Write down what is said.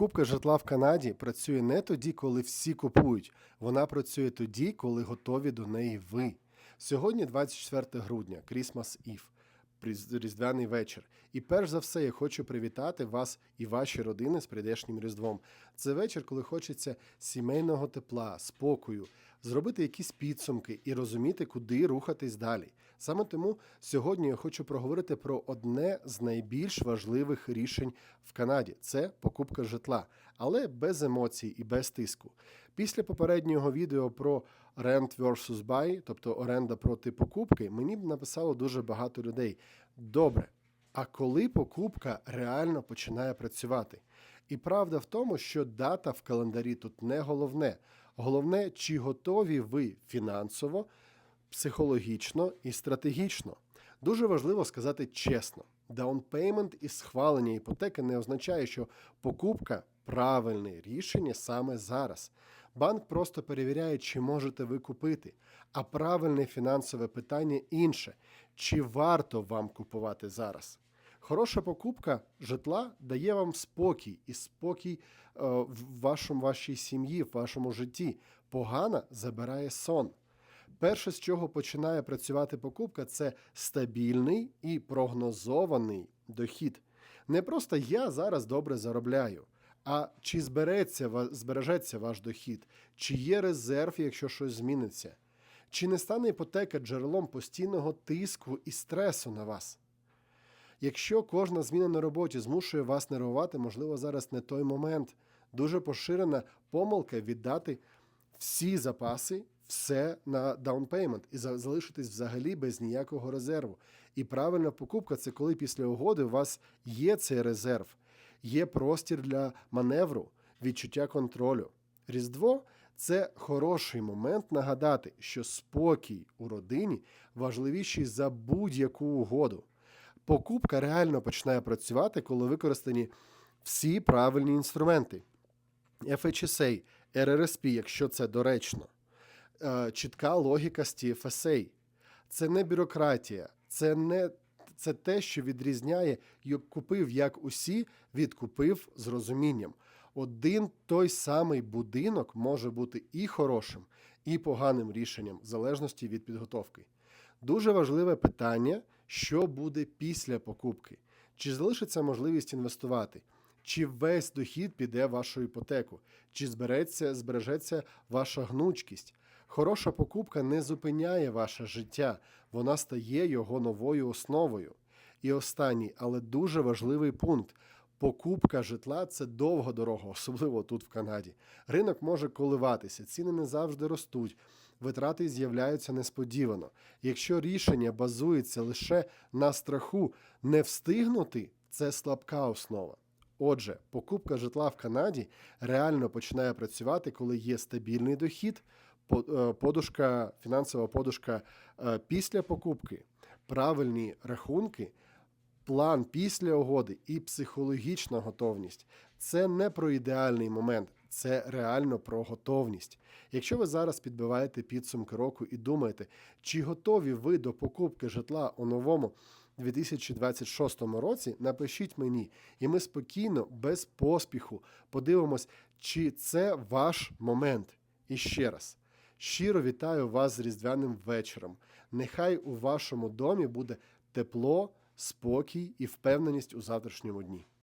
Покупка житла в Канаді працює не тоді, коли всі купують. Вона працює тоді, коли готові до неї ви. Сьогодні 24 грудня, Крісмас Ів, Різдвяний вечір. І перш за все, я хочу привітати вас і ваші родини з прийдешнім Різдвом. Це вечір, коли хочеться сімейного тепла, спокою, зробити якісь підсумки і розуміти, куди рухатись далі. Саме тому сьогодні я хочу проговорити про одне з найбільш важливих рішень в Канаді це покупка житла, але без емоцій і без тиску. Після попереднього відео про rent versus buy, тобто оренда проти покупки, мені б написало дуже багато людей. Добре, а коли покупка реально починає працювати? І правда в тому, що дата в календарі тут не головне. Головне, чи готові ви фінансово, психологічно і стратегічно. Дуже важливо сказати чесно: даунпеймент і схвалення іпотеки не означає, що покупка правильне рішення саме зараз. Банк просто перевіряє, чи можете ви купити. А правильне фінансове питання інше: чи варто вам купувати зараз? Хороша покупка житла дає вам спокій і спокій е, в вашому вашій сім'ї, в вашому житті. Погана забирає сон. Перше, з чого починає працювати покупка, це стабільний і прогнозований дохід. Не просто я зараз добре заробляю, а чи збереться, збережеться ваш дохід, чи є резерв, якщо щось зміниться, чи не стане іпотека джерелом постійного тиску і стресу на вас. Якщо кожна зміна на роботі змушує вас нервувати, можливо, зараз не той момент. Дуже поширена помилка віддати всі запаси, все на даунпеймент і за- залишитись взагалі без ніякого резерву. І правильна покупка це коли після угоди у вас є цей резерв, є простір для маневру, відчуття контролю. Різдво це хороший момент нагадати, що спокій у родині важливіший за будь-яку угоду. Покупка реально починає працювати, коли використані всі правильні інструменти. FHSA, RRSP, якщо це доречно, Е, чітка логіка з TFSA. Це не бюрократія, це не це те, що відрізняє купив як усі, від купив з розумінням. Один той самий будинок може бути і хорошим, і поганим рішенням, в залежності від підготовки. Дуже важливе питання, що буде після покупки. Чи залишиться можливість інвестувати? Чи весь дохід піде в вашу іпотеку? Чи збереться, збережеться ваша гнучкість? Хороша покупка не зупиняє ваше життя, вона стає його новою основою. І останній, але дуже важливий пункт. Покупка житла це довга дорога, особливо тут в Канаді. Ринок може коливатися, ціни не завжди ростуть, витрати з'являються несподівано. Якщо рішення базується лише на страху не встигнути, це слабка основа. Отже, покупка житла в Канаді реально починає працювати, коли є стабільний дохід, подушка, фінансова подушка е, після покупки, правильні рахунки, план після угоди і психологічна готовність. Це не про ідеальний момент, це реально про готовність. Якщо ви зараз підбиваєте підсумки року і думаєте, чи готові ви до покупки житла у новому 2026 році, напишіть мені, і ми спокійно, без поспіху, подивимось, чи це ваш момент. І ще раз. Щиро вітаю вас з Різдвяним вечором. Нехай у вашому домі буде тепло, спокій і впевненість у завтрашньому дні.